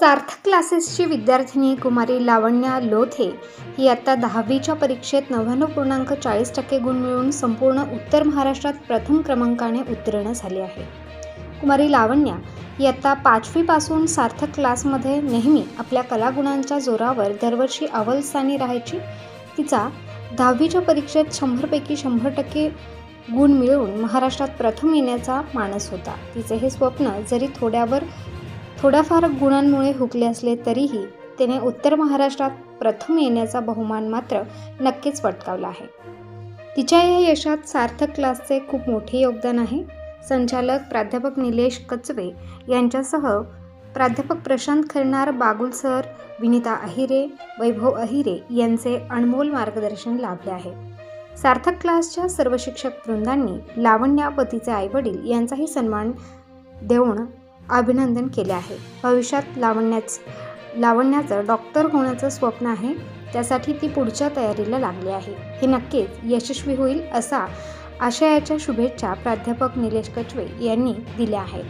सार्थक क्लासेसची विद्यार्थिनी कुमारी लावण्या लोथे ही आता दहावीच्या परीक्षेत नव्याण्णव पूर्णांक चाळीस टक्के गुण मिळवून संपूर्ण उत्तर महाराष्ट्रात प्रथम क्रमांकाने उत्तीर्ण झाली आहे. कुमारी लावण्या ही आता पाचवीपासून सार्थक क्लासमध्ये नेहमी आपल्या कलागुणांच्या जोरावर दरवर्षी अव्वलस्थानी राहायची. तिचा दहावीच्या परीक्षेत शंभरपैकी शंभर टक्के गुण मिळवून महाराष्ट्रात प्रथम येण्याचा मानस होता. तिचे हे स्वप्न जरी थोड्यावर थोड्याफार गुणांमुळे हुकले असले तरीही तिने उत्तर महाराष्ट्रात प्रथम येण्याचा बहुमान मात्र नक्कीच पटकावला आहे. तिच्या या यशात सार्थक क्लासचे खूप मोठे योगदान आहे. संचालक प्राध्यापक निलेश कचवे यांच्यासह प्राध्यापक प्रशांत खरणार बागुल सर विनिता अहिरे वैभव अहिरे यांचे अनमोल मार्गदर्शन लाभले आहे. सार्थक क्लासच्या सर्व शिक्षक वृंदांनी लावण्या व आईवडील यांचाही सन्मान देऊन अभिनंदन केले आहे. भविष्यात लावण्याच लावण्याचं डॉक्टर होण्याचं स्वप्न आहे. त्यासाठी ती पुढच्या तयारीला लागली आहे. हे नक्कीच यशस्वी होईल असा आशयाच्या शुभेच्छा प्राध्यापक निलेश कचवे यांनी दिल्या आहेत.